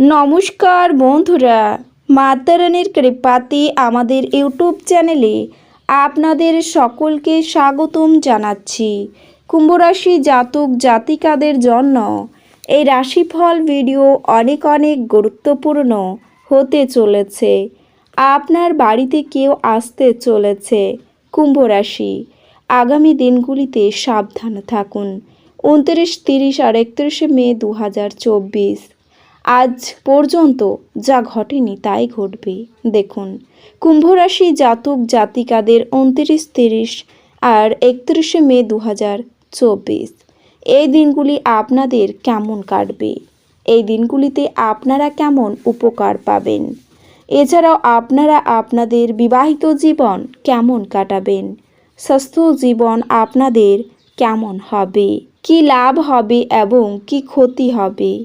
নমস্কার বন্ধুরা, মাতারানির কৃপাতে আমাদের ইউটিউব চ্যানেলে আপনাদের সকলকে স্বাগতম জানাচ্ছি। কুম্ভরাশি জাতক জাতিকাদের জন্য এই রাশিফল ভিডিও অনেক অনেক গুরুত্বপূর্ণ হতে চলেছে। আপনার বাড়িতে কেউ আসতে চলেছে কুম্ভরাশি। আগামী দিনগুলিতে সাবধান থাকুন। উনত্রিশ, তিরিশ আর একত্রিশে মে দু হাজার চব্বিশ। আজ পর্যন্ত যা ঘটেনি তাই ঘটবে। দেখুন, কুম্ভরাশি জাতক জাতিকাদের উনত্রিশ তিরিশ আর একত্রিশে মে দু চব্বিশ। এই দিনগুলি আপনাদের কেমন কাটবে? এই দিনগুলিতে আপনারা কেমন উপকার পাবেন? এছাড়াও আপনারা আপনাদের বিবাহিত জীবন কেমন কাটাবেন? স্বাস্থ্য জীবন আপনাদের কেমন হবে? কি লাভ হবে এবং কি ক্ষতি হবে?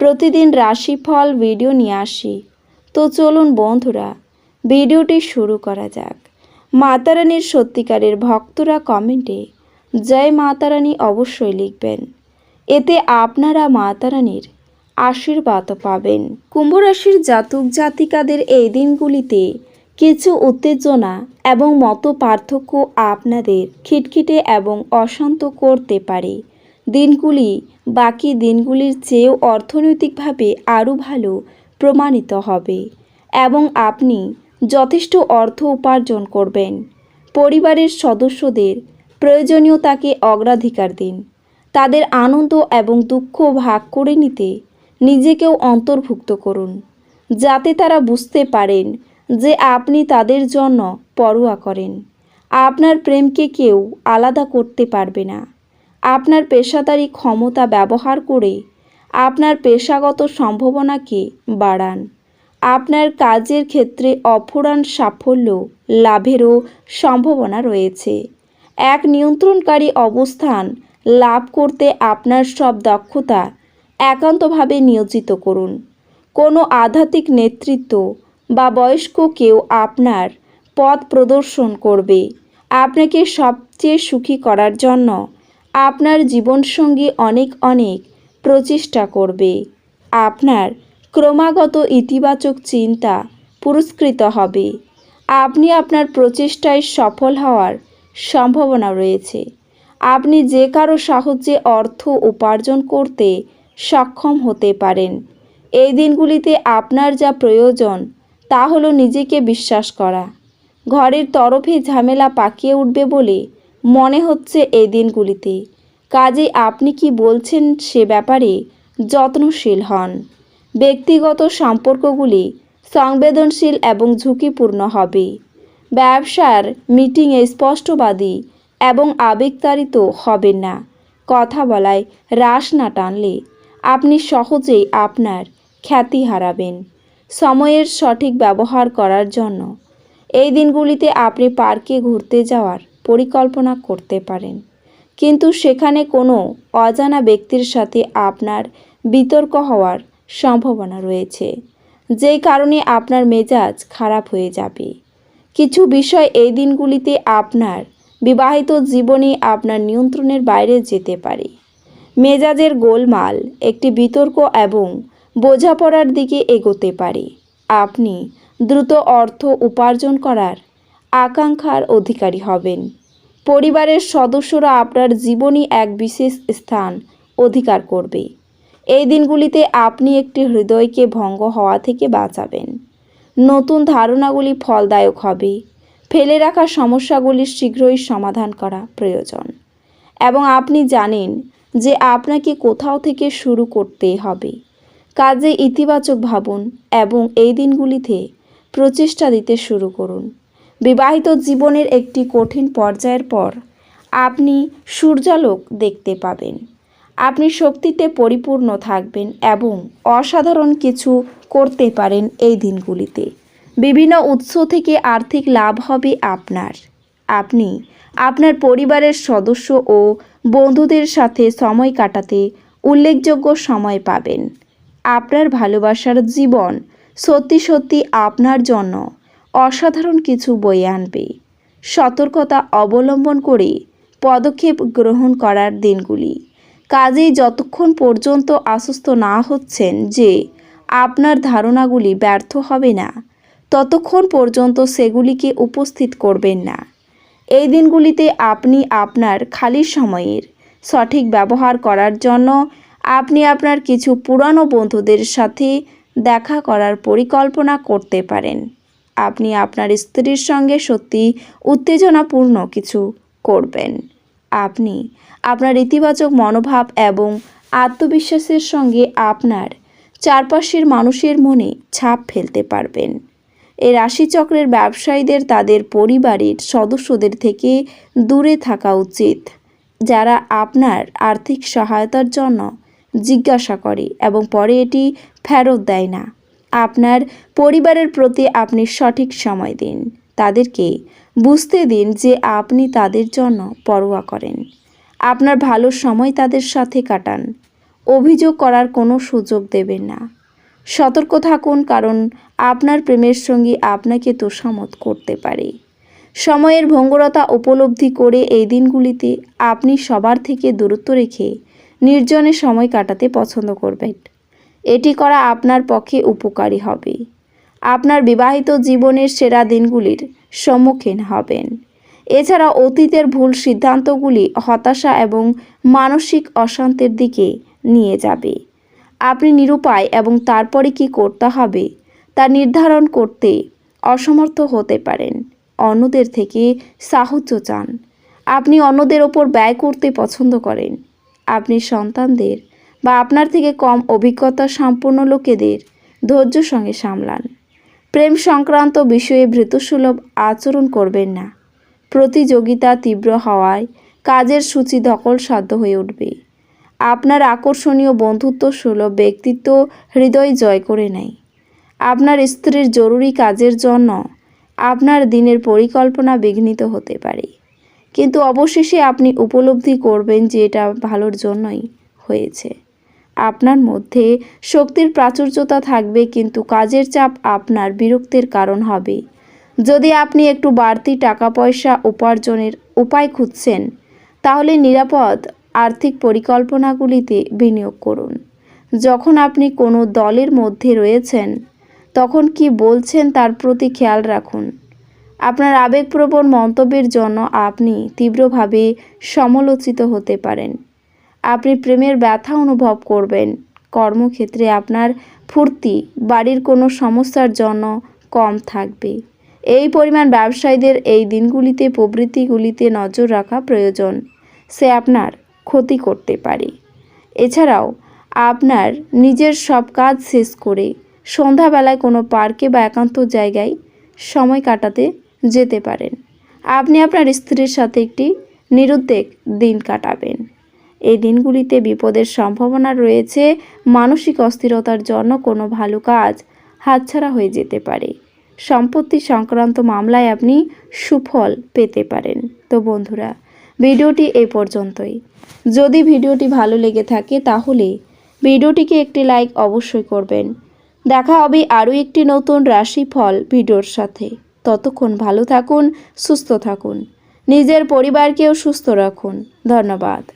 প্রতিদিন রাশিফল ভিডিও নিয়ে আসি। তো চলুন বন্ধুরা, ভিডিওটি শুরু করা যাক। মাতারানির সত্যিকারের ভক্তরা কমেন্টে জয় মাতারানী অবশ্যই লিখবেন। এতে আপনারা মাতারানীর আশীর্বাদ পাবেন। কুম্ভরাশির জাতক জাতিকাদের এই দিনগুলিতে কিছু উত্তেজনা এবং মত পার্থক্য আপনাদের খিটখিটে এবং অশান্ত করতে পারে। দিনগুলি, বাকি দিনগুলির চেয়েও অর্থনৈতিকভাবে আরও ভালো প্রমাণিত হবে। এবং আপনি যথেষ্ট অর্থ উপার্জন করবেন। পরিবারের সদস্যদের প্রয়োজনীয়তাকে অগ্রাধিকার দিন। তাদের আনন্দ এবং দুঃখ ভাগ করে নিতে নিজেকেও অন্তর্ভুক্ত করুন। যাতে তারা বুঝতে পারেন যে আপনি তাদের জন্য পরোয়া করেন। আপনার প্রেমকে কেউ আলাদা করতে পারবে না। আপনার পেশাদারি ক্ষমতা ব্যবহার করে আপনার পেশাগত সম্ভাবনাকে বাড়ান। আপনার কাজের ক্ষেত্রে অফুরান সাফল্য লাভেরও সম্ভাবনা রয়েছে। এক নিয়ন্ত্রণকারী অবস্থান লাভ করতে আপনার সব দক্ষতা একান্তভাবে নিয়োজিত করুন। কোনো আধ্যাত্মিক নেতৃত্ব বা বয়স্ক কেউ আপনার পথ প্রদর্শন করবে। আপনাকে সবচেয়ে সুখী করার জন্য আপনার জীবনসঙ্গী অনেক অনেক প্রচেষ্টা করবে। আপনার ক্রমাগত ইতিবাচক চিন্তা পুরস্কৃত হবে। আপনি আপনার প্রচেষ্টায় সফল হওয়ার সম্ভাবনা রয়েছে। আপনি যে কারও সাহায্যে অর্থ উপার্জন করতে সক্ষম হতে পারেন। এই দিনগুলিতে আপনার যা প্রয়োজন তা হলো নিজেকে বিশ্বাস করা। ঘরের তরফে ঝামেলা পাকিয়ে উঠবে বলে মনে হচ্ছে এই দিনগুলিতে কাজে আপনি কি বলছেন সে ব্যাপারে যত্নশীল হন। ব্যক্তিগত সম্পর্কগুলি সংবেদনশীল এবং ঝুঁকিপূর্ণ হবে। ব্যবসার মিটিংয়ে স্পষ্টবাদী এবং আবেগতাড়িত হবেন না। কথা বলায় রাশ না টানলে আপনি সহজেই আপনার খ্যাতি হারাবেন। সময়ের সঠিক ব্যবহার করার জন্য এই দিনগুলিতে আপনি পার্কে ঘুরতে যাওয়ার পরিকল্পনা করতে পারেন। কিন্তু সেখানে কোনো অজানা ব্যক্তির সাথে আপনার বিতর্ক হওয়ার সম্ভাবনা রয়েছে। যেই কারণে আপনার মেজাজ খারাপ হয়ে যাবে। কিছু বিষয় এই দিনগুলিতে আপনার বিবাহিত জীবনে আপনার নিয়ন্ত্রণের বাইরে যেতে পারে। মেজাজের গোলমাল একটি বিতর্ক এবং বোঝাপড়ার দিকে এগোতে পারে। আপনি দ্রুত অর্থ উপার্জন করার আকাঙ্ক্ষার অধিকারী হবেন। পরিবারের সদস্যরা আপনার জীবনই এক বিশেষ স্থান অধিকার করবে। এই দিনগুলিতে আপনি একটি হৃদয়কে ভঙ্গ হওয়া থেকে বাঁচাবেন। নতুন ধারণাগুলি ফলদায়ক হবে। ফেলে রাখা সমস্যাগুলির শীঘ্রই সমাধান করা প্রয়োজন। এবং আপনি জানেন যে আপনাকে কোথাও থেকে শুরু করতে হবে। কাজে ইতিবাচক ভাবুন এবং এই দিনগুলিতে প্রচেষ্টা দিতে শুরু করুন। বিবাহিত জীবনের একটি কঠিন পর্যায়ের পর আপনি সূর্যালোক দেখতে পাবেন। আপনি শক্তিতে পরিপূর্ণ থাকবেন এবং অসাধারণ কিছু করতে পারেন এই দিনগুলিতে। বিভিন্ন উৎস থেকে আর্থিক লাভ হবে আপনার। আপনি আপনার পরিবারের সদস্য ও বন্ধুদের সাথে সময় কাটাতে উল্লেখযোগ্য সময় পাবেন। আপনার ভালোবাসার জীবন সত্যি সত্যি আপনার জন্য অসাধারণ কিছু বয়ে আনবে। সতর্কতা অবলম্বন করে পদক্ষেপ গ্রহণ করার দিনগুলি। কাজেই যতক্ষণ পর্যন্ত আশ্বস্ত না হচ্ছেন যে আপনার ধারণাগুলি ব্যর্থ হবে না, ততক্ষণ পর্যন্ত সেগুলিকে উপস্থিত করবেন না। এই দিনগুলিতে আপনি আপনার খালি সময়ের সঠিক ব্যবহার করার জন্য আপনি আপনার কিছু পুরানো বন্ধুদের সাথে দেখা করার পরিকল্পনা করতে পারেন। আপনি আপনার স্ত্রীর সঙ্গে সত্যি উত্তেজনাপূর্ণ কিছু করবেন। আপনি আপনার ইতিবাচক মনোভাব এবং আত্মবিশ্বাসের সঙ্গে আপনার চারপাশের মানুষের মনে ছাপ ফেলতে পারবেন। এ রাশিচক্রের ব্যবসায়ীদের, তাদের পরিবারের সদস্যদের থেকে দূরে থাকা উচিত, যারা আপনার আর্থিক সহায়তার জন্য জিজ্ঞাসা করে এবং পরে এটি ফেরত দেয় না। আপনার পরিবারের প্রতি আপনি সঠিক সময় দিন। তাদেরকে বুঝতে দিন যে আপনি তাদের জন্য পরোয়া করেন। আপনার ভালো সময় তাদের সাথে কাটান। অভিযোগ করার কোনো সুযোগ দেবেন না। সতর্ক থাকুন কারণ আপনার প্রেমের সঙ্গী আপনাকে তোষামত করতে পারে। সময়ের ভঙ্গুরতা উপলব্ধি করে এই দিনগুলিতে আপনি সবার থেকে দূরত্ব রেখে নির্জনে সময় কাটাতে পছন্দ করবেন। এটি করা আপনার পক্ষে উপকারী হবে। আপনার বিবাহিত জীবনের সেরা দিনগুলির সম্মুখীন হবেন। এছাড়া অতীতের ভুল সিদ্ধান্তগুলি হতাশা এবং মানসিক অশান্তির দিকে নিয়ে যাবে। আপনি নিরুপায় এবং তারপরে কি করতে হবে তা নির্ধারণ করতে অসমর্থ হতে পারেন। অন্যদের থেকে সাহায্য চান। আপনি অন্যদের ওপর ব্যয় করতে পছন্দ করেন। আপনি সন্তানদের বা আপনার থেকে কম অভিজ্ঞতা সম্পন্ন লোকেদের ধৈর্য সঙ্গে সামলান। প্রেম সংক্রান্ত বিষয়ে ভৃতসুলভ আচরণ করবেন না। প্রতিযোগিতা তীব্র হওয়ায় কাজের সূচি দখলসাধ্য হয়ে উঠবে। আপনার আকর্ষণীয় বন্ধুত্ব সুলভ ব্যক্তিত্ব হৃদয় জয় করে নেয়। আপনার স্ত্রীর জরুরি কাজের জন্য আপনার দিনের পরিকল্পনা বিঘ্নিত হতে পারে। কিন্তু অবশেষে আপনি উপলব্ধি করবেন যে এটা ভালোর জন্যই হয়েছে। আপনার মধ্যে শক্তির প্রাচুর্যতা থাকবে, কিন্তু কাজের চাপ আপনার বিরক্তির কারণ হবে। যদি আপনি একটু বাড়তি টাকা পয়সা উপার্জনের উপায় খুঁজছেন, তাহলে নিরাপদ আর্থিক পরিকল্পনাগুলিতে বিনিয়োগ করুন। যখন আপনি কোনো দলের মধ্যে রয়েছেন, তখন কি বলছেন তার প্রতি খেয়াল রাখুন। আপনার আবেগপ্রবণ মন্তব্যের জন্য আপনি তীব্রভাবে সমালোচিত হতে পারেন। আপনি প্রেমের ব্যথা অনুভব করবেন। কর্মক্ষেত্রে আপনার ফুর্তি, বাড়ির কোনো সমস্যার জন্য কম থাকবে। এই পরিমাণ ব্যবসায়ীদের এই দিনগুলিতে, প্রবৃত্তিগুলিতে নজর রাখা প্রয়োজন। সে আপনার ক্ষতি করতে পারে। এছাড়াও, আপনার নিজের সব কাজ শেষ করে সন্ধ্যাবেলায় কোনো পার্কে বা একান্ত জায়গায় সময় কাটাতে যেতে পারেন। আপনি আপনার স্ত্রীর সাথে একটি নিরুদ্বেগ দিন কাটাবেন। এই দিনগুলিতে বিপদের সম্ভাবনা রয়েছে, মানসিক অস্থিরতার জন্য কোনো ভালো কাজ হাতছাড়া হয়ে যেতে পারে। সম্পত্তি সংক্রান্ত মামলায় আপনি সুফল পেতে পারেন। তো বন্ধুরা, ভিডিওটি এই পর্যন্তই। যদি ভিডিওটি ভালো লেগে থাকে তাহলে ভিডিওটিকে একটি লাইক অবশ্যই করবেন। দেখা হবে আরও একটি নতুন রাশিফল ভিডিওর সাথে। ততক্ষণ ভালো থাকুন, সুস্থ থাকুন। নিজের পরিবারকেও সুস্থ রাখুন। ধন্যবাদ।